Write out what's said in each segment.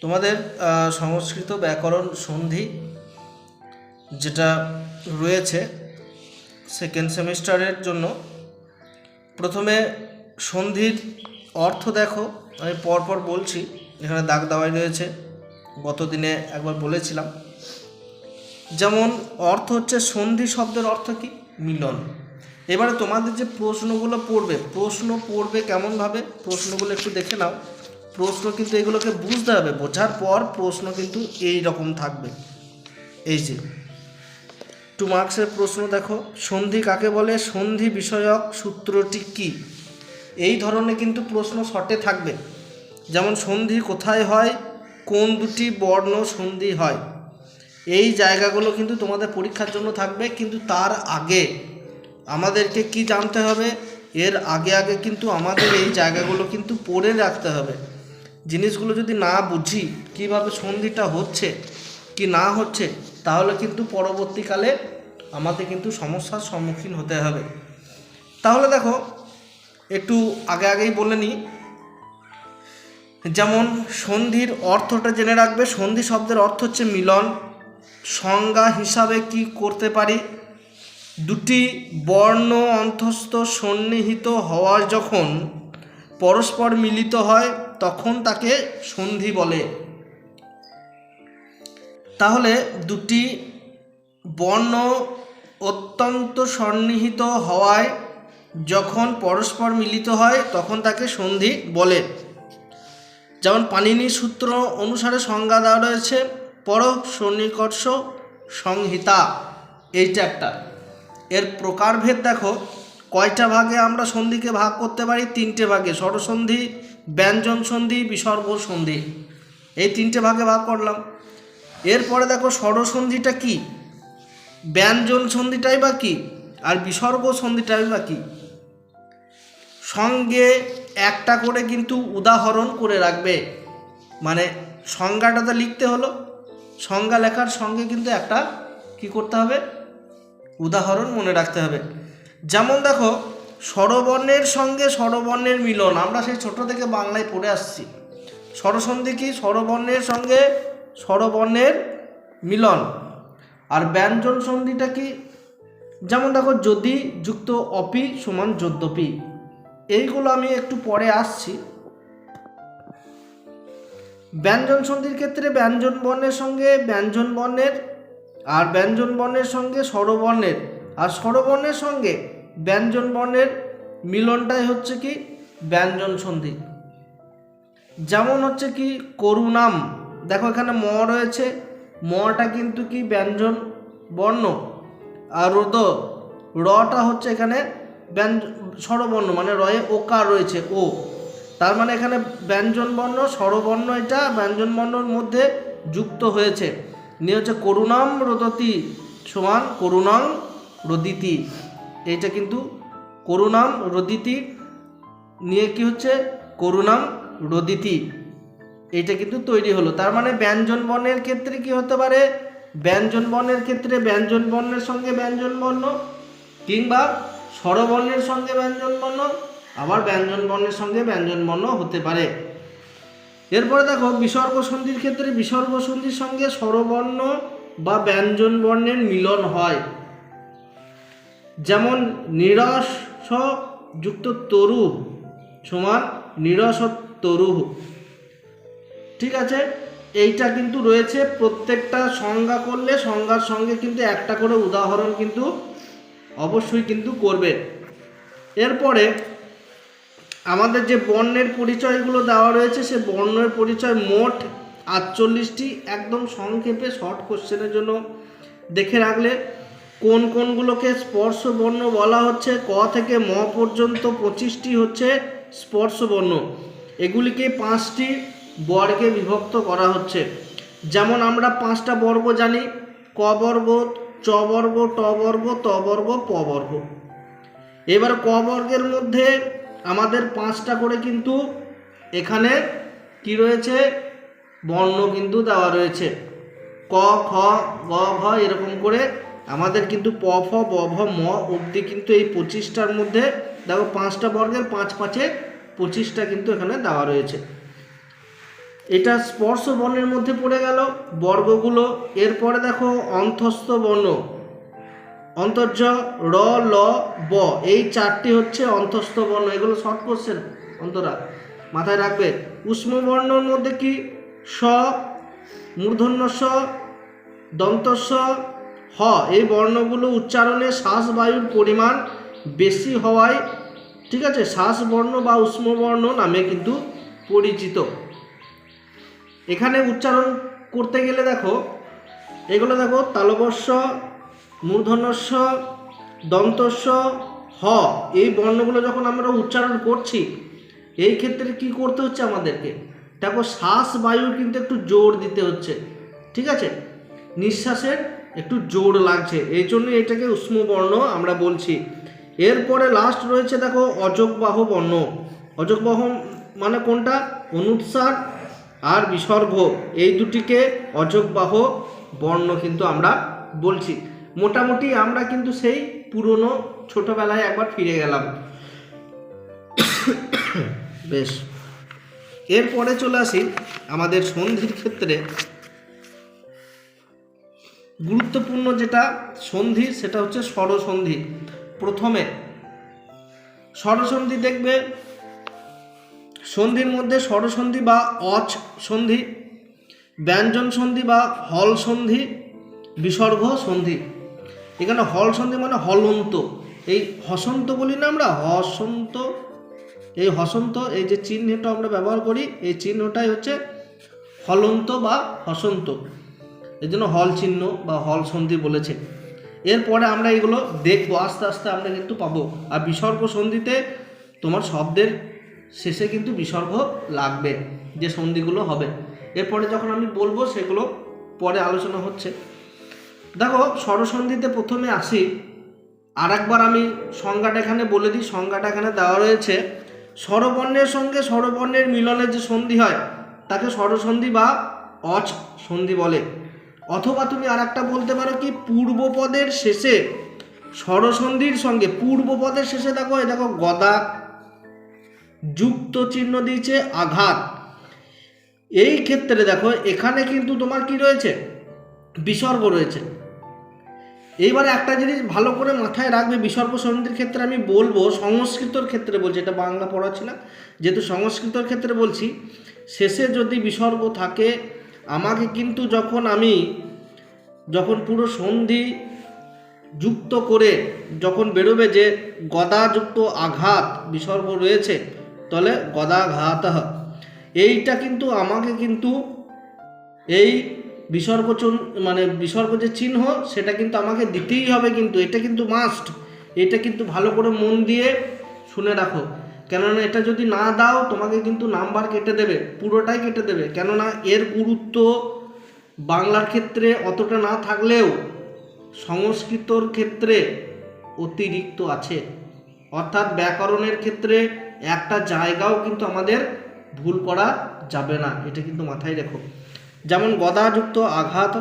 তোমাদের সংস্কৃত ব্যাকরণ সন্ধি যেটা রয়েছে সেকেন্ড সেমিস্টারের জন্য। প্রথমে সন্ধির অর্থ দেখো, আমি পরপর বলছি, এখানে দাগ দাওয়াই রয়েছে, গত দিনে একবার বলেছিলাম। যেমন, অর্থ হচ্ছে সন্ধি শব্দের অর্থ কি? মিলন। এবারে তোমাদের যে প্রশ্নগুলো পড়বে, প্রশ্ন পড়বে কেমনভাবে? প্রশ্নগুলো একটু দেখে নাও। প্রশ্ন কিন্তু এগুলোকে বুঝতে হবে, বোঝার পর প্রশ্ন কিন্তু এই রকম থাকবে। এই যে টু মার্কসের প্রশ্ন দেখো, সন্ধি কাকে বলে? সন্ধি বিষয়ক সূত্রটি কি? এই ধরনের কিন্তু প্রশ্ন শর্টে থাকবে। যেমন, সন্ধি কোথায় হয়? কোন দুটি বর্ণ সন্ধি হয়? এই জায়গাগুলো কিন্তু তোমাদের পরীক্ষার জন্য থাকবে, কিন্তু তার আগে আমাদেরকে কি জানতে হবে? এর আগে আগে কিন্তু আমাদের এই জায়গাগুলো কিন্তু পড়ে রাখতে হবে। জিনিসগুলো যদি না বুঝি কীভাবে সন্ধিটা হচ্ছে, কি না হচ্ছে, তাহলে কিন্তু পরবর্তীকালে আমাদের কিন্তু সমস্যার সম্মুখীন হতে হবে। তাহলে দেখো, একটু আগে আগেই বলে নিই, যেমন সন্ধির অর্থটা জেনে রাখবে, সন্ধি শব্দের অর্থ হচ্ছে মিলন। সংজ্ঞা হিসাবে কি করতে পারি? দুটি বর্ণ অন্তস্থ সন্নিহিত হওয়ার যখন পরস্পর মিলিত হয় তখন তাকে সন্ধি বলে। তাহলে দুটি বর্ণ অত্যন্ত সন্নিহিত হওয়ায় যখন পরস্পর মিলিত হয়, তখন তাকে সন্ধি বলে। যেমন পানিনি সূত্র অনুসারে সংজ্ঞা দেওয়া রয়েছে, পর সন্নিকর্ষ সংহিতা, এইটা একটা। এর প্রকারভেদ দেখো, কয়টা ভাগে আমরা সন্ধিকে ভাগ করতে পারি? তিনটে ভাগে। স্বরসন্ধি ব্যঞ্জন সন্ধি, বিসর্গ সন্ধি। এই তিনটে ভাগে ভাগ করলাম। এরপরে দেখো স্বরসন্ধিটা কি? ব্যঞ্জন সন্ধিটাই বা কি? আর বিসর্গ সন্ধিটাই বা কি? সঙ্গে একটা করে কিন্তু উদাহরণ করে রাখবে। মানে সংজ্ঞাটা তো লিখতে হলো, সংজ্ঞা লেখার সঙ্গে কিন্তু একটা কি করতে হবে? উদাহরণ মনে রাখতে হবে। যেমন দেখো স্বরবর্ণের সঙ্গে স্বরবর্ণের মিলন। আমরা সেই ছোট থেকে বাংলায় পড়ে আসছি। স্বরসন্ধি কি? স্বরবর্ণের সঙ্গে স্বরবর্ণের মিলন। আর ব্যঞ্জন সন্ধিটা কি? যেমন দেখো, যদি, যুক্ত, অপি, সমান, যদ্যপি। এইগুলো আমি একটু পরে আসছি। ব্যঞ্জন সন্ধির ক্ষেত্রে ব্যঞ্জন বর্ণের সঙ্গে ব্যঞ্জন বর্ণের আর ব্যঞ্জন বর্ণের সঙ্গে স্বরবর্ণের। আর স্বরবর্ণের সঙ্গে ব্যঞ্জন বর্ণের মিলনটাই হচ্ছে কি ব্যঞ্জন সন্ধি। যেমন হচ্ছে কি করুণাম, দেখো এখানে ম রয়েছে, মটা কিন্তু কি ব্যঞ্জন বর্ণ, আর রোদ, রটা হচ্ছে এখানে ব্যঞ্জ, স্বরবর্ণ মানে রয়ে ওকার রয়েছে, ও। তার মানে এখানে ব্যঞ্জন বর্ণ, স্বরবর্ণ এটা ব্যঞ্জন বর্ণর মধ্যে যুক্ত হয়েছে। নিয়ে হচ্ছে করুণাম রোদতি সমান করুণাং রদিতি। এইটা কিন্তু করুণাম রদিতি নিয়ে কি হচ্ছে? করুণাম রদিতি। এইটা কিন্তু তৈরি হলো। তার মানে ব্যঞ্জন বর্ণের ক্ষেত্রে কি হতে পারে? ব্যঞ্জন বর্ণের ক্ষেত্রে ব্যঞ্জন বর্ণের সঙ্গে ব্যঞ্জন বর্ণ কিংবা স্বরবর্ণের সঙ্গে ব্যঞ্জন বর্ণ, আবার ব্যঞ্জন বর্ণের সঙ্গে ব্যঞ্জন বর্ণ হতে পারে। এরপরে দেখো, বিসর্গ সন্ধির ক্ষেত্রে বিসর্গ সন্ধির সঙ্গে স্বরবর্ণ বা ব্যঞ্জন বর্ণের মিলন হয়। যেমন নিরস যুক্ত তরু সমান নিরস তরু ঠিক আছে? এইটা কিন্তু রয়েছে প্রত্যেকটা সংজ্ঞা করলে সংজ্ঞার সঙ্গে কিন্তু একটা করে উদাহরণ কিন্তু অবশ্যই কিন্তু করবে। এরপরে আমাদের যে বর্ণের পরিচয়গুলো দেওয়া রয়েছে, সে বর্ণের পরিচয় মোট আটচল্লিশটি একদম সংক্ষেপে শর্ট কোশ্চেনের জন্য দেখে রাখলে কোন কোনগুলোকে স্পর্শ বর্ণ বলা হচ্ছে? ক থেকে ম পর্যন্ত পঁচিশটি হচ্ছে স্পর্শ বর্ণ এগুলিকে পাঁচটি বর্গে বিভক্ত করা হচ্ছে। যেমন আমরা পাঁচটা বর্গ জানি, ক বর্গ, চ বর্গ, ট বর্গ, ত বর্গ, প বর্গ। এবার ক বর্গের মধ্যে আমাদের পাঁচটা করে কিন্তু এখানে কি রয়েছে? বর্ণ কিন্তু দেওয়া রয়েছে। ক, খ, গ, ঘ এরকম করে আমাদের কিন্তু প, ফ, ব, ভ, ম অবধি কিন্তু এই পঁচিশটার মধ্যে দেখো পাঁচটা বর্গের পাঁচ পাঁচে পঁচিশটা কিন্তু এখানে দেওয়া রয়েছে। এটা স্পর্শ বর্ণের মধ্যে পড়ে গেল বর্গগুলো। এরপরে দেখো অন্তস্থ বর্ণ। অন্তর্য, র, ল, ব এই চারটি হচ্ছে অন্তস্থ বর্ণ। এগুলো শর্ট কোশ্চেন অন্তরা। মাথায় রাখবে। উষ্ম বর্ণর মধ্যে কি? স, মূর্ধন্য স, দন্তস্ব হ, এই বর্ণগুলো উচ্চারণে শ্বাস বায়ুর পরিমাণ বেশি হওয়ায়, ঠিক আছে শ্বাস বর্ণ বা উষ্ম বর্ণ নামে কিন্তু পরিচিত। এখানে উচ্চারণ করতে গেলে দেখো, এগুলো দেখো তালবস্য মূর্ধন্যস্ব দন্তস্ব হ, এই বর্ণগুলো যখন আমরা উচ্চারণ করছি, এই ক্ষেত্রে কি করতে হচ্ছে আমাদেরকে? দেখো শ্বাস বায়ুর কিন্তু একটু জোর দিতে হচ্ছে, ঠিক আছে? নিঃশ্বাসের একটু জোর লাগছে। এই জন্য এটাকে উষ্ম বর্ণ আমরা বলছি। এরপরে লাস্ট রয়েছে দেখো অযোগবাহ বর্ণ। অযোগবাহ মানে কোনটা? অনুৎসার আর বিসর্গ। এই দুটিকে অযোগবাহ বর্ণ কিন্তু আমরা বলছি। মোটামুটি আমরা কিন্তু সেই পুরনো ছোটবেলায় একবার ফিরে গেলাম। বেশ। এরপরে চলে আসি আমাদের সন্ধির ক্ষেত্রে। গুরুত্বপূর্ণ যেটা সন্ধি, সেটা হচ্ছে স্বরসন্ধি। প্রথমে, স্বরসন্ধি দেখবে, সন্ধির মধ্যে স্বরসন্ধি বা অচ সন্ধি, ব্যঞ্জন সন্ধি বা হল সন্ধি, বিসর্গ সন্ধি। এখানে হল সন্ধি মানে হলন্ত। এই হসন্ত বলি না আমরা, হসন্ত, এই হসন্ত, এই যে চিহ্নটা আমরা ব্যবহার করি, এই চিহ্নটাই হচ্ছে হলন্ত বা হসন্ত। এই জন্য হল চিহ্ন বা হল সন্ধি বলেছে। এরপরে আমরা এগুলো দেখব, আস্তে আস্তে আমরা কিন্তু পাবো। আর বিসর্গ সন্ধিতে তোমার শব্দের শেষে কিন্তু বিসর্গ লাগবে, যে সন্ধিগুলো হবে। এরপরে যখন আমি বলব সেগুলো পরে আলোচনা হচ্ছে। দেখো, স্বরসন্ধিতে প্রথমে আসি। আর একবার আমি সংজ্ঞাটা এখানে বলে দিই, সংজ্ঞাটা এখানে দেওয়া রয়েছে। স্বরবর্ণের সঙ্গে স্বরবর্ণের মিলনের যে সন্ধি হয়, তাকে স্বরসন্ধি বা অচ সন্ধি বলে। অথবা তুমি আর একটা বলতে পারো কি, পূর্বপদের শেষে, স্বরসন্ধির সঙ্গে, পূর্বপদের শেষে দেখো, এই দেখো, গদা যুক্ত চিহ্ন দিয়েছে আঘাত। এই ক্ষেত্রে দেখো, এখানে কিন্তু তোমার কি রয়েছে? বিসর্গ রয়েছে। এইবারে একটা জিনিস ভালো করে মাথায় রাখবে, বিসর্গ সন্ধির ক্ষেত্রে আমি বলব, সংস্কৃতর ক্ষেত্রে বলছি, এটা বাংলা পড়াচ্ছি না, যেহেতু সংস্কৃতর ক্ষেত্রে বলছি, শেষে যদি বিসর্গ থাকে আমাকে কিন্তু যখন আমি যখন পুরো সন্ধি যুক্ত করে যখন বেরোবে যে গদাযুক্ত আঘাত বিসর্গ রয়েছে, তাহলে গদাঘাত। এইটা কিন্তু আমাকে কিন্তু এই বিসর্গ মানে বিসর্গ যে চিহ্ন, সেটা কিন্তু আমাকে দিতেই হবে কিন্তু, এটা কিন্তু মাস্ট এটা কিন্তু ভালো করে মন দিয়ে শুনে রাখো। কেননা এটা যদি না দাও, তোমাকে কিন্তু নাম্বার কেটে দেবে, পুরোটাই কেটে দেবে। কেননা এর গুরুত্ব বাংলার ক্ষেত্রে অতটা না থাকলেও সংস্কৃতর ক্ষেত্রে অতিরিক্ত আছে। অর্থাৎ ব্যাকরণের ক্ষেত্রে একটা জায়গাও কিন্তু আমাদের ভুল করা যাবে না, এটা কিন্তু মাথায় রেখো। যেমন গদাযুক্ত আঘাত,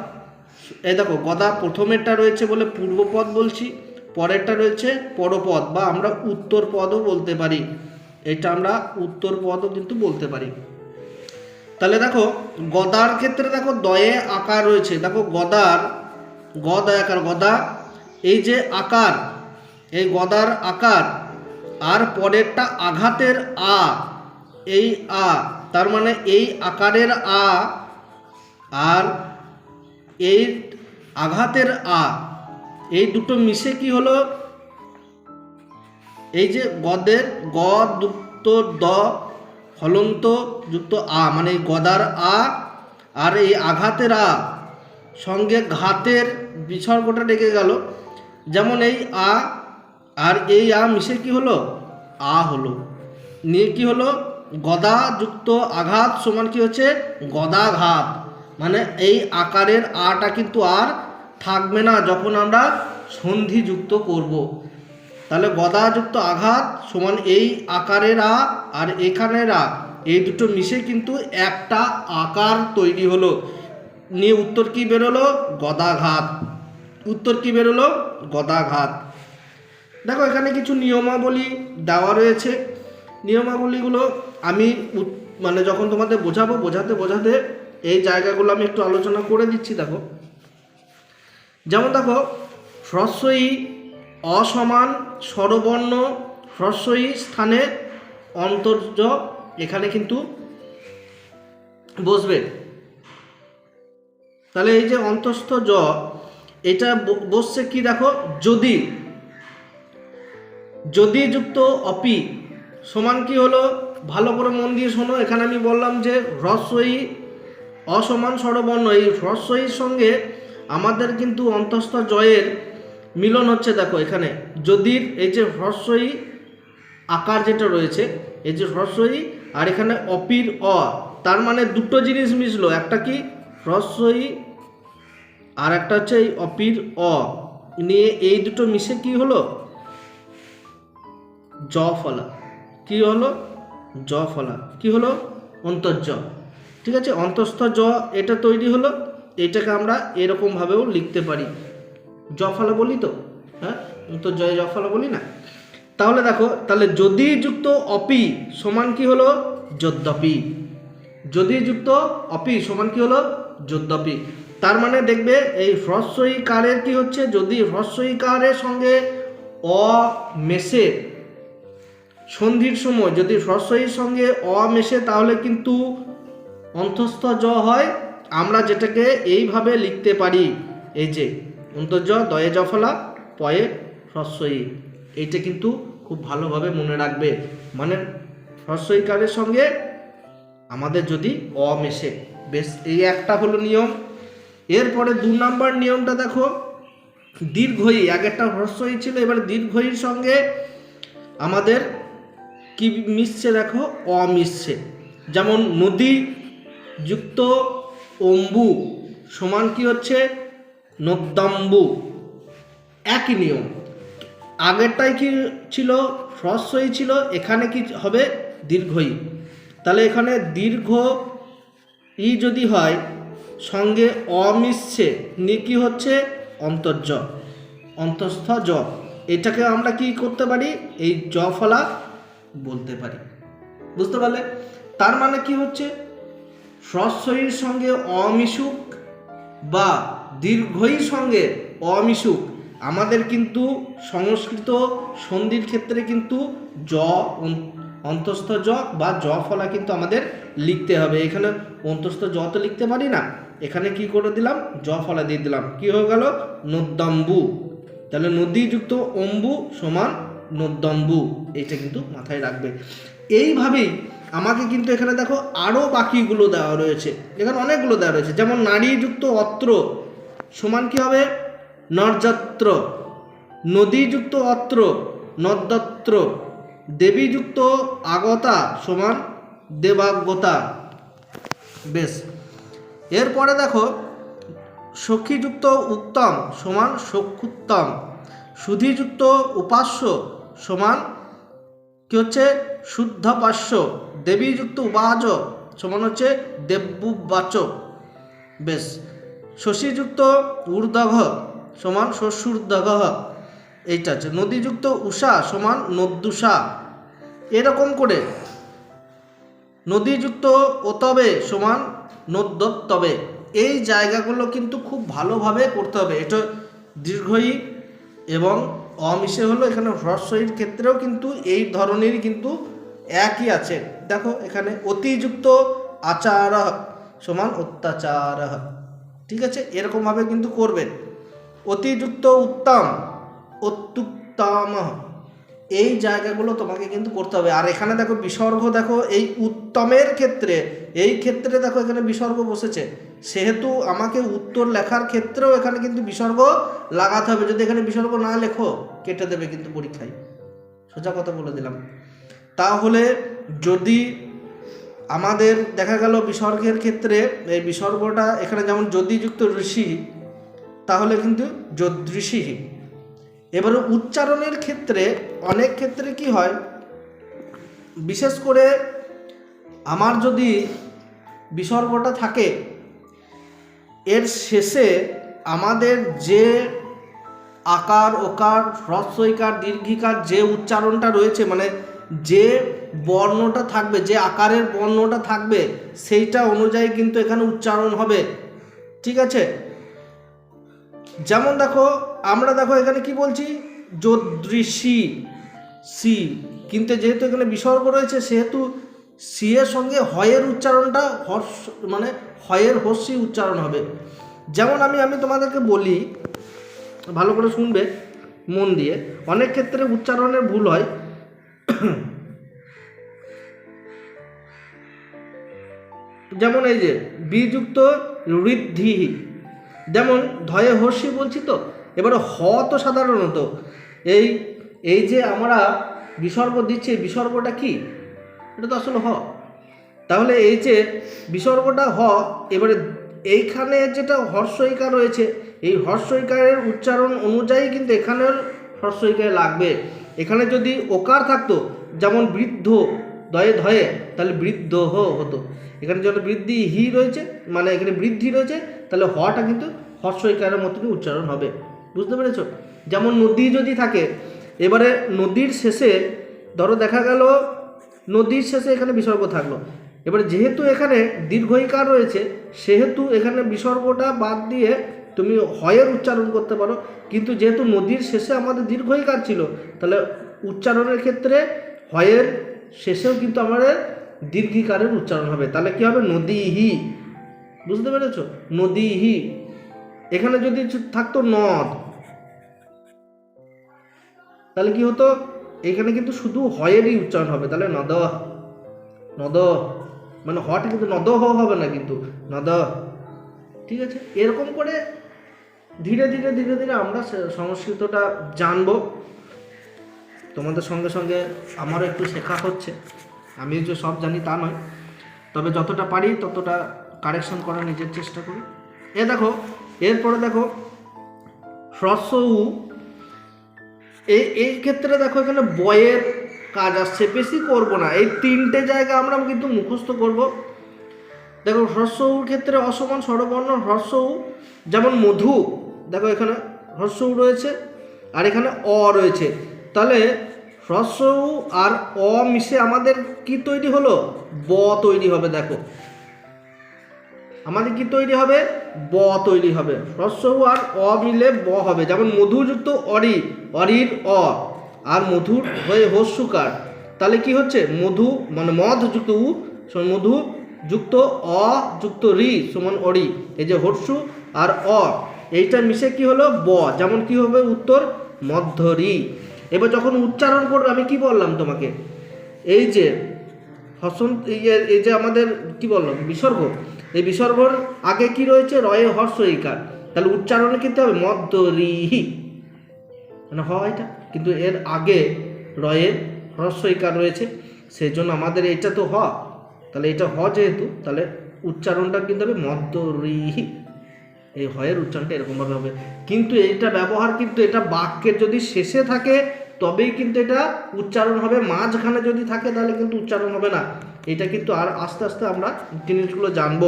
এই দেখো, গদা প্রথমেরটা রয়েছে বলে পূর্বপদ বলছি, পরেরটা রয়েছে পরপদ বা আমরা উত্তর পদও বলতে পারি। এটা আমরা উত্তর পদও কিন্তু বলতে পারি। তাহলে দেখো, গদার ক্ষেত্রে দেখো দয়ে আকার রয়েছে। দেখো, গদার গদ আকার, গদা, এই যে আকার, এই গদার আকার, আর পরেরটা আঘাতের আ, এই আ, তার মানে এই আকারের আ, আর এই আঘাতের আ, এই দুটো মিশে কি হলো? এই যে গদের, গ যুক্ত দ হলন্ত যুক্ত আ মানে গদার আ, আর এই আঘাতের আ, সঙ্গে ঘাতের বিসর্গটা ডেকে গেল। যেমন এই আ, আর এই আ মিশে কি হলো? আ হলো। নিয়ে কি হলো? গদা যুক্ত আঘাত সমান কি হচ্ছে? গদাঘাত। মানে এই আকারের আটা কিন্তু আর থাকবে না যখন আমরা সন্ধি যুক্ত করব। তাহলে গদাযুক্ত আঘাত সমান এই আকারের আ আর এখানের আ। এই দুটো মিশে কিন্তু একটা আকার তৈরি হলো। নিয়ে উত্তর কি বেরোলো? গদাঘাত। উত্তর কি বেরোলো? গদাঘাত। দেখো, এখানে কিছু নিয়মাবলী দেওয়া রয়েছে। নিয়মাবলীগুলো আমি মানে যখন তোমাদের বোঝাবো, বোঝাতে বোঝাতে এই জায়গাগুলো আমি একটু আলোচনা করে দিচ্ছি, দেখো। যেমন দেখো, হ্রস্বই অসমান স্বরবর্ণ হ্রস্বই স্থানে অন্তর্য এখানে কিন্তু বসবে। তাহলে এই যে অন্তস্থ জ এটা বসছে কি দেখো? যদি। যদি যুক্ত অপি। সমান কি হলো? ভালো করে মন দিয়ে শোনো। এখানে আমি বললাম যে হ্রস্বই অসমান স্বরবর্ণ। এই হ্রস্বইর সঙ্গে আমাদের কিন্তু অন্তস্থ জয়ের মিলন হচ্ছে, দেখো এখানে, যদির এই যে হ্রস্বই আকার যেটা রয়েছে, এই যে হ্রস্বই আর এখানে অপির অ, তার মানে দুটো জিনিস মিশলো, একটা কি? হ্রস্বই আর একটা হচ্ছে এই অপির অ। নিয়ে এই দুটো মিশে কি হলো? জ ফলা। কি হলো? জ ফলা। কি হলো? অন্তর্জ ঠিক আছে? অন্তস্থ জ এটা তৈরি হলো, এটাকে আমরা এরকমভাবেও লিখতে পারি। জ ফলা বলি তো? হ্যাঁ? তো জয় জ ফলা বলি না? তাহলে দেখো, তাহলে যদি যুক্ত অপি সমান কি হলো? যদ্যপি। যদি যুক্ত অপি সমান কি হলো? যদ্যপি। তার মানে দেখবে এই কারের কি হচ্ছে? যদি কারের সঙ্গে অ মেশে সন্ধির সময়, যদি হ্রস্বইর সঙ্গে অ মেশে তাহলে কিন্তু অন্তস্থ জ হয়। আমরা যেটাকে এইভাবে লিখতে পারি। এই যে অন্তর্জ দয়ে জফলা, পয়ে হ্রস্বই এইটা কিন্তু খুব ভালোভাবে মনে রাখবে। মানে হ্রস্বইকারের সঙ্গে আমাদের যদি অ মেশে। বেশ, এই একটা হলো নিয়ম। এরপরে দু নাম্বার নিয়মটা দেখো। দীর্ঘই একটা হ্রস্বই ছিল, এবার দীর্ঘইর সঙ্গে আমাদের কি মিশছে দেখো? অ মিশছে। যেমন নদী যুক্ত অম্বু সমান কি হচ্ছে? নদ্যাম্বু একই নিয়ম। আগেরটাই কি ছিল হ্রস্বই ছিল, এখানে কি হবে, দীর্ঘই। তাহলে এখানে দীর্ঘ ই যদি হয়, সঙ্গে অ মিশছে, নি কি হচ্ছে অন্তর্জ অন্তঃস্থ জ এটাকে আমরা কি করতে পারি, এই জ ফলা বলতে পারি। বুঝতে পারলে? তার মানে কি হচ্ছে? হ্রস্বইর সঙ্গে অমিশুক বা দীর্ঘই সঙ্গে অমিশুক। আমাদের কিন্তু সংস্কৃত সন্ধির ক্ষেত্রে কিন্তু জ অন্তস্থ জ বা জ ফলা কিন্তু আমাদের লিখতে হবে। এখানে অন্তস্থ জ তো লিখতে পারি না। এখানে কি করে দিলাম? জ ফলা দিয়ে দিলাম। কি হয়ে গেল? নদ্যম্বু। তাহলে নদীযুক্ত অম্বু সমান নদ্যম্বু। এটা কিন্তু মাথায় রাখবে। এইভাবেই আমাকে কিন্তু এখানে দেখো আরও বাকিগুলো দেওয়া রয়েছে। এখানে অনেকগুলো দেওয়া রয়েছে। যেমন নারীযুক্ত অত্র, সমান কি হবে? নরযাত্র। নদীযুক্ত অত্র, নদত্র। দেবীযুক্ত আগতা সমান দেবাগতা। বেশ। এরপরে দেখো, সখীযুক্ত উত্তম সমান সক্ষুত্তম সুধীযুক্ত উপাস্য সমান কি হচ্ছে? শুদ্ধ পাস্য দেবীযুক্ত উপাজ সমান হচ্ছে দেব্যুবাচ বেশ। শশীযুক্ত ঊর্ধ্বঘ সমান শস্যূর্ধ্বঘ এইটা আছে নদীযুক্ত উষা সমান নদ্দুষা। এরকম করে নদীযুক্ত ওতবে সমান নদ্যত্তবে এই জায়গাগুলো কিন্তু খুব ভালোভাবে করতে হবে। এটা দীর্ঘই এবং অমিশে হলো এখানে হ্রস্বইর ক্ষেত্রেও কিন্তু এই ধরনেরই কিন্তু একই আছে। দেখো, এখানে অতিযুক্ত আচার সমান অত্যাচার ঠিক আছে? এরকমভাবে কিন্তু করবেন। অতিযুক্ত উত্তম অত্যুত্তম এই জায়গাগুলো তোমাকে কিন্তু করতে হবে। আর এখানে দেখো, বিসর্গ দেখো, এই উত্তমের ক্ষেত্রে, এই ক্ষেত্রে দেখো, এখানে বিসর্গ বসেছে। সেহেতু আমাকে উত্তর লেখার ক্ষেত্রেও এখানে কিন্তু বিসর্গ লাগাতে হবে। যদি এখানে বিসর্গ না লেখো, কেটে দেবে কিন্তু পরীক্ষায়। সোজা কথা বলে দিলাম। তাহলে যদি আমাদের দেখা গেল বিসর্গের ক্ষেত্রে এই বিসর্গটা এখানে যেমন যদি যুক্ত ঋষি, তাহলে কিন্তু যদৃষি। এবারে উচ্চারণের ক্ষেত্রে অনেক ক্ষেত্রে কি হয়? বিশেষ করে আমার যদি বিসর্গটা থাকে, এর শেষে আমাদের যে আকার, ওকার হ্রস্বইকার দীর্ঘিকার যে উচ্চারণটা রয়েছে মানে যে বর্ণটা থাকবে, যে আকারের বর্ণটা থাকবে, সেইটা অনুযায়ী কিন্তু এখানে উচ্চারণ হবে। ঠিক আছে? যেমন দেখো, আমরা দেখো এখানে কি বলছি? যোদৃশি, সি। কিন্তু যেহেতু এখানে বিসর্গ রয়েছে, সেহেতু সি এর সঙ্গে হয়ের উচ্চারণটা হর্ষ মানে হয়ের হস্যি উচ্চারণ হবে। যেমন আমি আমি তোমাদেরকে বলি, ভালো করে শুনবে মন দিয়ে, অনেক ক্ষেত্রে উচ্চারণের ভুল হয়। যেমন এই যে, বিযুক্ত ঋদ্ধি যেমন ধয়ে হর্ষি বলছি তো, এবারে হ তো সাধারণত। এই এই যে আমরা বিসর্গ দিচ্ছি বিসর্গটা কি? এটা তো আসলে হ। তাহলে এই যে বিসর্গটা হ, এবারে এইখানে যেটা হর্ষইকার রয়েছে, এই হর্ষইকারের উচ্চারণ অনুযায়ী কিন্তু এখানের হর্ষইকার লাগবে। এখানে যদি ওকার থাকতো, যেমন বৃদ্ধ, দয়ে ধয়ে, তাহলে বৃদ্ধ হতো। এখানে যখন বৃদ্ধি হি রয়েছে মানে এখানে বৃদ্ধি রয়েছে, তাহলে হটা কিন্তু হর্ষইকারের মতনই উচ্চারণ হবে। বুঝতে পেরেছ? যেমন নদী যদি থাকে, এবারে নদীর শেষে, ধরো দেখা গেল নদীর শেষে এখানে বিসর্গ থাকল। এবারে যেহেতু এখানে দীর্ঘইকার রয়েছে, সেহেতু এখানে বিসর্গটা বাদ দিয়ে তুমি হয়ের উচ্চারণ করতে পারো। কিন্তু যেহেতু নদীর শেষে আমাদের দীর্ঘইকার ছিল, তাহলে উচ্চারণের ক্ষেত্রে হয়ের শেষেও কিন্তু আমাদের দীর্ঘিকারের উচ্চারণ হবে। তাহলে কি হবে? নদীহি। বুঝতে পেরেছ? নদীহি। এখানে যদি থাকতো নদ। তাহলে কি হতো? এখানে কিন্তু শুধু হয়েরই উচ্চারণ হবে। তাহলে নদ। নদ। মানে হটা কিন্তু নদ হবে না কিন্তু। নদ। ঠিক আছে? এরকম করে ধীরে ধীরে ধীরে ধীরে আমরা সংস্কৃতটা জানব। তোমাদের সঙ্গে সঙ্গে আমারও একটু শেখা হচ্ছে। আমি যে সব জানি তা নয়। তবে যতটা পারি ততটা কারেকশন করার নিজের চেষ্টা করি। এ দেখো, এরপরে দেখো, হ্রস্ব উ এই ক্ষেত্রে দেখো এখানে বয়ের কাজ আসছে, বেশি করব না। এই তিনটে জায়গা আমরা কিন্তু মুখস্থ করব। দেখো, হ্রস্ব উর ক্ষেত্রে অসমান স্বরবর্ণ, হ্রস্ব উ যেমন মধু দেখো এখানে হ্রস্ব উ রয়েছে আর এখানে অ রয়েছে। তাহলে হ্রস্ব উ আর অ মিশে আমাদের কি তৈরি হলো? ব তৈরি হবে, দেখো। আমাদের কি তৈরি হবে? ব তৈরি হবে। হ্রস্ব উ আর অ মিলে ব হবে। যেমন মধুযুক্ত অরি, অরির অ আর মধুর হয়ে হস্যুকার। তাহলে কি হচ্ছে? মধু মানে মধ যুক্ত উ মধু যুক্ত অ যুক্ত রি সমান অরি। এই যে হর্ষু আর অ। এইটা মিশে কি হলো? ব। যেমন কি হবে উত্তর, মধ্যরি। এবার যখন উচ্চারণ করবে, আমি কি বললাম তোমাকে? এই যে হসন এই যে- আমাদের কি বললাম? বিসর্গ। এই বিসর্গর আগে কি রয়েছে? রয়ে হর্ষ ইকার তাহলে উচ্চারণে কিন্তু হবে মধ্য রিহি মানে হ এটা? কিন্তু এর আগে রয়ে হ্রস্ব ইকার রয়েছে। সেই জন্য আমাদের এটা তো হ। তাহলে এটা হ যেহেতু, তাহলে উচ্চারণটা কিন্তু হবে মধ্য রিহি এই হয়ের উচ্চারণটা এরকমভাবে হবে। কিন্তু এইটা ব্যবহার কিন্তু এটা বাক্যের যদি শেষে থাকে, তবেই কিন্তু এটা উচ্চারণ হবে। মাঝখানে যদি থাকে, তাহলে কিন্তু উচ্চারণ হবে না। এটা কিন্তু আর আস্তে আস্তে আমরা জিনিসগুলো জানব।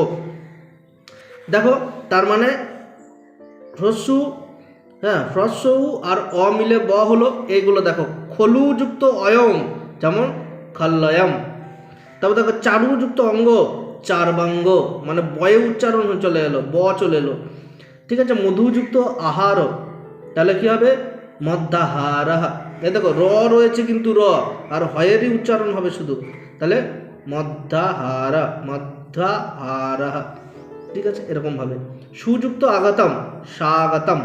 দেখো, তার মানে হ্রস্বু হ্যাঁ হ্রস্বু আর অ মিলে ব হলো এইগুলো দেখো। খলুযুক্ত অয়ম যেমন খাল্লয়ম। তারপর দেখো, চারুযুক্ত অঙ্গ, চারবাঙ্গ। মানে বয়ে উচ্চারণ চলে এলো, ব চলে এলো। ঠিক আছে, মধুযুক্ত আহার তাহলে কি হবে? মধ্যাহারাহা এই দেখো, র রয়েছে কিন্তু র, আর হয়েরই উচ্চারণ হবে শুধু। তাহলে মধ্যাহারা মধ্যাহারাহা ঠিক আছে এরকমভাবে সুযুক্ত আগাতাম, স্বাগতম।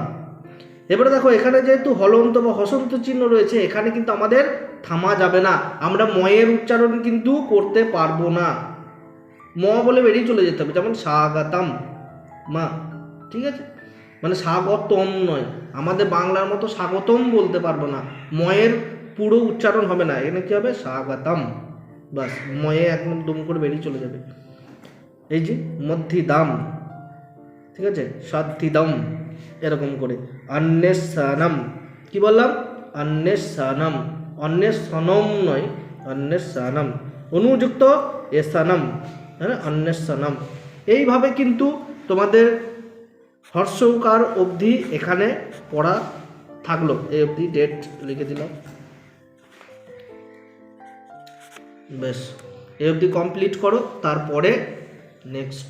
এবারে দেখো, এখানে যেহেতু হলন্ত বা হসন্ত চিহ্ন রয়েছে, এখানে কিন্তু আমাদের থামা যাবে না। আমরা ময়ের উচ্চারণ কিন্তু করতে পারব না। ম বলে বেরিয়ে চলে যেতে হবে, যেমন স্বাগতম। মা, ঠিক আছে? মানে স্বাগতম নয়। আমাদের বাংলার মতো স্বাগতম বলতে পারব না। ময়ের পুরো উচ্চারণ হবে না। এখানে কি হবে? স্বাগতম। বাস, ময়ে একদম দুম করে বেরিয়ে চলে যাবে। এই যে মধ্যি দাম ঠিক আছে? সাধ্যিদম এরকম করে। অন্বেষণম। কি বললাম? অন্বেষণম। অন্বেষণম নয়, অন্বেষণম। অনুযুক্ত এসানম হ্যাঁ? অন্বেষণম। এইভাবে কিন্তু তোমাদের হর্ষকার অবধি এখানে পড়া থাকল, এই অবধি ডেট লিখে দিলাম। বেশ, এই অবধি কমপ্লিট করো, তারপরে নেক্সট